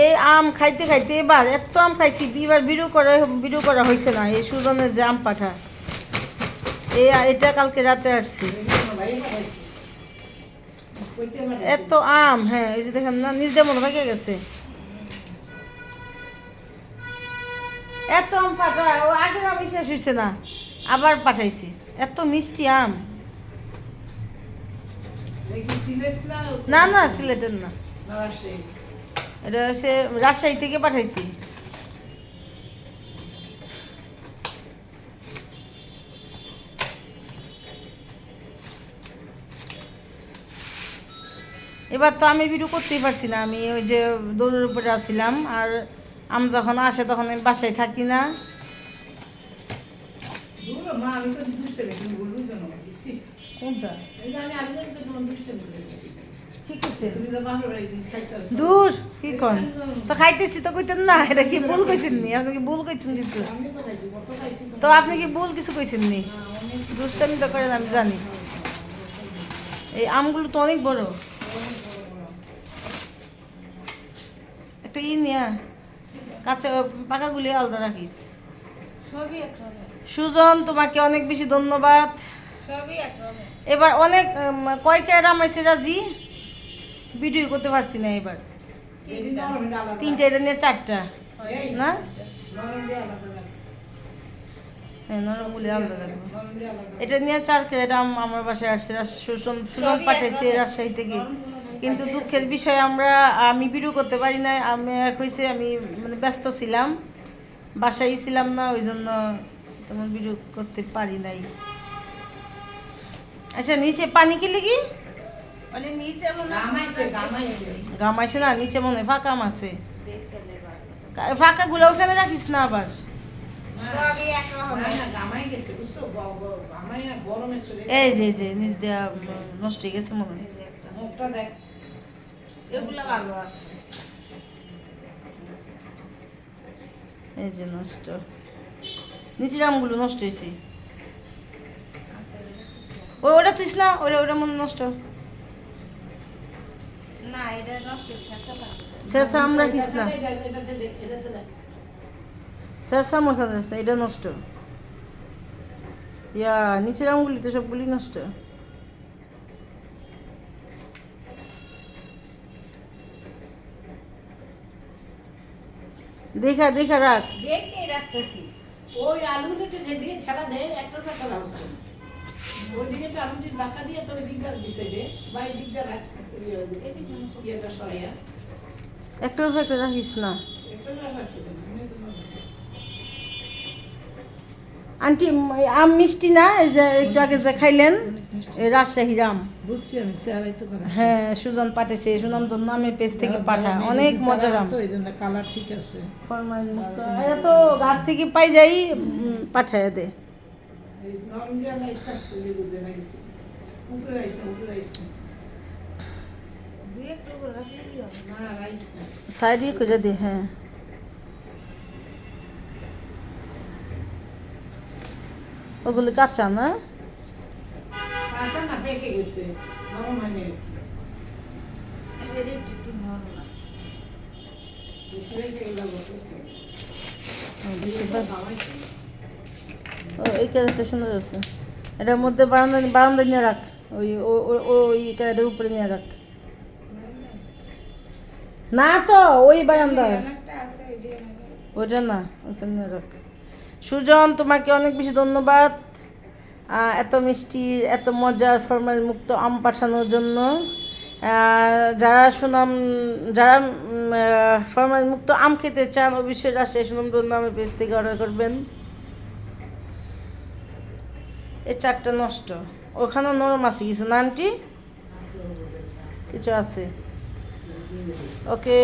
এ আম খাইতে খাইতে এবার এত আম খাইছি, এবার বিরু করে, বিরু করা হয়েছে না, এই সুজনের যে আম পাঠা। এই এটা কালকে রাতে আসছি। এত আম হ্যাঁ এই যে দেখেন না, নিজ মনে ভেঙে গেছে। এত আম পাঠা, ও আগের আম শেষ হয়েছে না, আবার পাঠাইছি। এত মিষ্টি আম। না না সিলেটের না। এটা হচ্ছে রাজশাহী থেকে পাঠাইছি। এবার তো আমি ভিডিও করতেই পারছি না। আমি ওই যে দৌড়ের উপরে আসছিলাম আর আম যখন আসে তখন আমি বাসায় থাকি না। মা আমি তো দুষ্টামি তুমি বলবি তো না বেশি কোনটা। দূর কি কন? তো খাইতেছি তো কইতেন না এটা কি ভুল কইছেন নি? আপনি কি ভুল কইছেন কিছু? তো। আপনি কি ভুল কিছু কইছেন নি? দুষ্টামি তো করেন আমি জানি। এই আমগুলো তো অনেক বড়। একটা ই নিয়া কাঁচা পাকাগুলি আলাদা রাখিস। সুজন তোমাকে অনেক বেশি ধন্যবাদ। এবার অনেক উম, কয়টা রামাইছে রাজি ভিডিও করতে পারছি না এবার। তিনটা। এটা নিয়ে চারটা। না। হ্যাঁ। এটা নিয়ে চার কেজি আমার বাসায় আসছে সুজন সুজন পাঠাইছে রাজশাহী থেকে। কিন্তু দুঃখের বিষয় আমরা আমি ভিডিও করতে পারি না আমি কইছে আমি মানে ব্যস্ত ছিলাম। বাসায় ছিলাম না ওই জন্য তেমন ভিডিও করতে পারি নাই। আচ্ছা নিচে পানি কি লিগি? নিচে গামাইছে, গামাইছে। গাম না নিচে মনে হয় ফাঁকা লেবার ফাঁকা গুলো ওখানে রাখিস না আবার। এই যে যে নিচ দেওয়া নষ্ট হয়ে গেছে মনে হয়। এই যে নষ্ট। নিচের আমগুলো নষ্ট হয়েছে। ওই ওটা তুইস না ওটা ওটা মনে নষ্ট। না এটা নষ্ট শেষা না দেখ, দেখ। শেষা রাখা না। এটা নষ্ট। ইয়া নিচের আমগুলি তো সবগুলি নষ্ট। দেখা দেখা রাখ। দেখতেই রাখতেছি। ওই আলুটা একটু ঠেলা দেয়, একটা একটা হচ্ছে। ওইদিকে একটু আলুটি ধাক্কা দিয়ে তবে দিকদার বিছাই বা এই দিকদার ইয়ে- ইয়েটা সরাইয়া। একটা রাখিস না। আন্টি আম মিষ্টি না? এই যে একটু আগে যে খাইলেন এই রাজশাহীর আম। বুঝছি আমি হ্যাঁ সুজন পাঠাইছে সুনাম তো নামের পেজ থেকে পাঠা অনেক মজার আম। তো এই জন্য কালার ঠিক আছে। ফরমাইল মুক্ত এটা তো গাছ থেকে পাই যাই পাঠায় দে। এই নরম দিয়া রাইস থাক তুই বুঝে রাইস উপরে রাইস না উপরে রাইস না দুই একটু করে রাখছি না রাইস না সাইডে করে দে হ্যাঁ ওগুলো কাঁচা না কাঁচা না পেকে গেছে নরম হয়নি এদের একটু একটু নরম না বেশি রেখে গেলাম বারান্দা নিয়ে রাখ। ওই উপরে নিয়ে রাখ। না তো, ওই সুজন, তোমাকে অনেক বেশি ধন্যবাদ। এত মিষ্টি, এত মজার ফরমাল মুক্ত আম পাঠানোর জন্য। যারা সুনাম, যারা ফরমাল মুক্ত আম খেতে চান, অবশ্যই রাজশাহী সুনাম নামের পেজ থেকে অর্ডার করবেন। এই চারটা নষ্ট। ওখানে নরম আছে কিছু নানটি? কিছু আছে। ওকে।